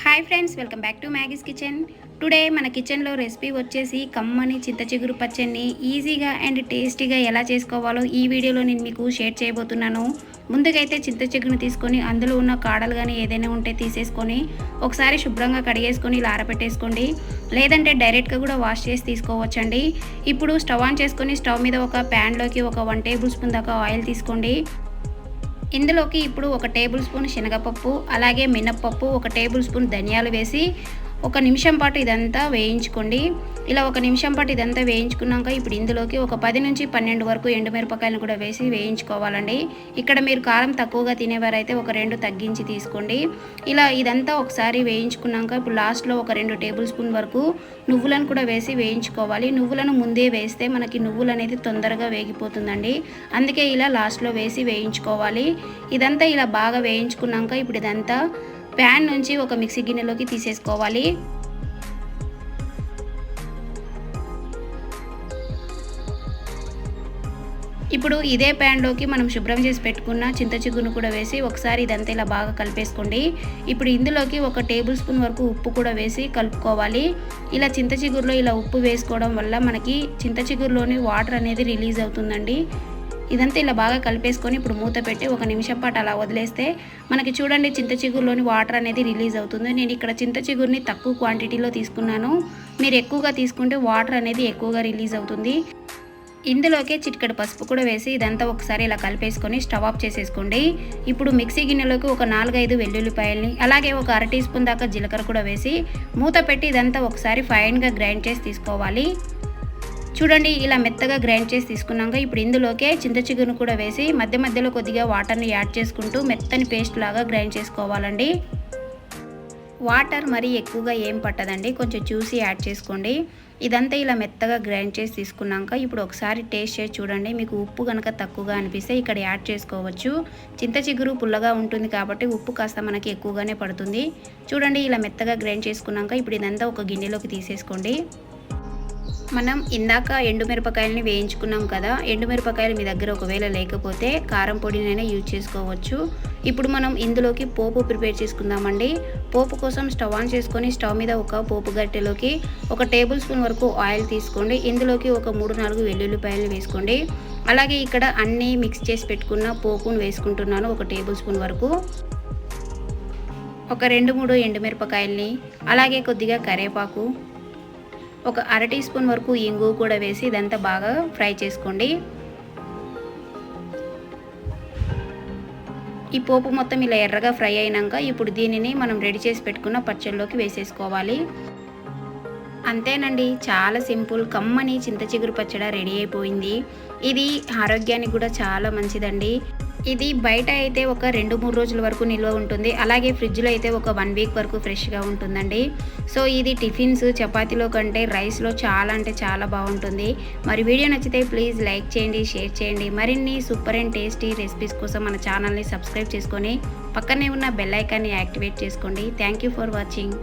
Hi friends welcome back to Maggie's kitchen today మన కిచెన్లో recipe వచ్చేసి కమ్మని చింత చిగురు పచ్చడిని ఈజీగా అండ్ టేస్టీగా ఎలా చేసుకోవాలో ఈ వీడియోలో నేను మీకు షేర్ చేయబోతున్నాను. ముందుకైతే చింత చిగురుని తీసుకొని అందులో ఉన్న కాడలు కానీ ఏదైనా ఉంటే తీసేసుకొని ఒకసారి శుభ్రంగా కడిగేసుకొని ఇలా లేదంటే డైరెక్ట్గా కూడా వాష్ చేసి తీసుకోవచ్చండి. ఇప్పుడు స్టవ్ ఆన్ చేసుకొని స్టవ్ మీద ఒక ప్యాన్లోకి ఒక వన్ టేబుల్ స్పూన్ దాకా ఆయిల్ తీసుకోండి. ఇందులోకి ఇప్పుడు ఒక టేబుల్ స్పూన్ శనగపప్పు అలాగే మినప్పప్పు ఒక టేబుల్ స్పూన్ ధనియాలు వేసి ఒక నిమిషం పాటు ఇదంతా వేయించుకోండి. ఇలా ఒక నిమిషం పాటు ఇదంతా వేయించుకున్నాక ఇప్పుడు ఇందులోకి ఒక పది నుంచి పన్నెండు వరకు ఎండుమిరపకాయలను కూడా వేసి వేయించుకోవాలండి. ఇక్కడ మీరు కారం తక్కువగా తినేవారైతే ఒక రెండు తగ్గించి తీసుకోండి. ఇలా ఇదంతా ఒకసారి వేయించుకున్నాక ఇప్పుడు లాస్ట్లో ఒక రెండు టేబుల్ స్పూన్ వరకు నువ్వులను కూడా వేసి వేయించుకోవాలి. నువ్వులను ముందే వేస్తే మనకి నువ్వులు అనేది తొందరగా వేగిపోతుందండి. అందుకే ఇలా లాస్ట్లో వేసి వేయించుకోవాలి. ఇదంతా ఇలా బాగా వేయించుకున్నాక ఇప్పుడు ఇదంతా ప్యాన్ నుంచి ఒక మిక్సీ గిన్నెలోకి తీసేసుకోవాలి. ఇప్పుడు ఇదే ప్యాన్లోకి మనం శుభ్రం చేసి పెట్టుకున్న చింత చిగురును కూడా వేసి ఒకసారి ఇదంతా ఇలా బాగా కలిపేసుకోండి. ఇప్పుడు ఇందులోకి ఒక టేబుల్ స్పూన్ వరకు ఉప్పు కూడా వేసి కలుపుకోవాలి. ఇలా చింత చిగురులో ఇలా ఉప్పు వేసుకోవడం వల్ల మనకి చింత చిగురులోని వాటర్ అనేది రిలీజ్ అవుతుందండి. ఇదంతా ఇలా బాగా కలిపేసుకొని ఇప్పుడు మూత పెట్టి ఒక నిమిషం పాటు అలా వదిలేస్తే మనకి చూడండి చింత చిగురులోని వాటర్ అనేది రిలీజ్ అవుతుంది. నేను ఇక్కడ చింత చిగురిని తక్కువ క్వాంటిటీలో తీసుకున్నాను. మీరు ఎక్కువగా తీసుకుంటే వాటర్ అనేది ఎక్కువగా రిలీజ్ అవుతుంది. ఇందులోకే చిటికెడు పసుపు కూడా వేసి ఇదంతా ఒకసారి ఇలా కలిపేసుకొని స్టవ్ ఆఫ్ చేసేసుకోండి. ఇప్పుడు మిక్సీ గిన్నెలోకి ఒక నాలుగైదు వెల్లుల్లిపాయల్ని అలాగే ఒక అర టీ స్పూన్ దాకా జీలకర్ర కూడా వేసి మూత పెట్టి ఇదంతా ఒకసారి ఫైన్గా గ్రైండ్ చేసి తీసుకోవాలి. చూడండి ఇలా మెత్తగా గ్రైండ్ చేసి తీసుకున్నాక ఇప్పుడు ఇందులోకే చింత చిగురును కూడా వేసి మధ్య మధ్యలో కొద్దిగా వాటర్ని యాడ్ చేసుకుంటూ మెత్తని పేస్ట్ లాగా గ్రైండ్ చేసుకోవాలండి. వాటర్ మరీ ఎక్కువగా ఏం పట్టదండి కొంచెం చూసి యాడ్ చేసుకోండి. ఇదంతా ఇలా మెత్తగా గ్రైండ్ చేసి తీసుకున్నాక ఇప్పుడు ఒకసారి టేస్ట్ చేసి చూడండి మీకు ఉప్పు కనుక తక్కువగా అనిపిస్తే ఇక్కడ యాడ్ చేసుకోవచ్చు. చింత చిగురు పుల్లగా ఉంటుంది కాబట్టి ఉప్పు కాస్త మనకి ఎక్కువగానే పడుతుంది. చూడండి ఇలా మెత్తగా గ్రైండ్ చేసుకున్నాక ఇప్పుడు ఇదంతా ఒక గిన్నెలోకి తీసేసుకోండి. మనం ఇందాక ఎండుమిరపకాయలని వేయించుకున్నాం కదా ఎండుమిరపకాయలు మీ దగ్గర ఒకవేళ లేకపోతే కారం పొడినైనా యూజ్ చేసుకోవచ్చు. ఇప్పుడు మనం ఇందులోకి పోపు ప్రిపేర్ చేసుకుందామండి. పోపు కోసం స్టవ్ ఆన్ చేసుకొని స్టవ్ మీద ఒక పోపు గట్టెలోకి ఒక టేబుల్ స్పూన్ వరకు ఆయిల్ తీసుకోండి. ఇందులోకి ఒక మూడు నాలుగు వెల్లుల్లిపాయలు వేసుకోండి. అలాగే ఇక్కడ అన్నీ మిక్స్ చేసి పెట్టుకున్న పోపును వేసుకుంటున్నాను ఒక టేబుల్ స్పూన్ వరకు. ఒక రెండు మూడు ఎండుమిరపకాయల్ని అలాగే కొద్దిగా కరివేపాకు ఒక అర టీ స్పూన్ వరకు ఇంగు కూడా వేసి ఇదంతా బాగా ఫ్రై చేసుకోండి. ఈ పోపు మొత్తం ఇలా ఎర్రగా ఫ్రై అయినాక ఇప్పుడు దీనిని మనం రెడీ చేసి పెట్టుకున్న పచ్చళ్ళలోకి వేసేసుకోవాలి. అంతేనండి చాలా సింపుల్ కమ్మని చింత చిగురు పచ్చడ రెడీ అయిపోయింది. ఇది ఆరోగ్యానికి కూడా చాలా మంచిదండి. ఇది బయట అయితే ఒక రెండు మూడు రోజుల వరకు నిల్వ ఉంటుంది. అలాగే ఫ్రిడ్జ్లో అయితే ఒక వన్ వీక్ వరకు ఫ్రెష్గా ఉంటుందండి. సో ఇది టిఫిన్స్ చపాతీలో కంటే రైస్లో చాలా అంటే చాలా బాగుంటుంది. మరి వీడియో నచ్చితే ప్లీజ్ లైక్ చేయండి షేర్ చేయండి. మరిన్ని సూపర్ అండ్ టేస్టీ రెసిపీస్ కోసం మన ఛానల్ని సబ్స్క్రైబ్ చేసుకొని పక్కనే ఉన్న బెల్ ఐకాన్ని యాక్టివేట్ చేసుకోండి. Thank you for watching.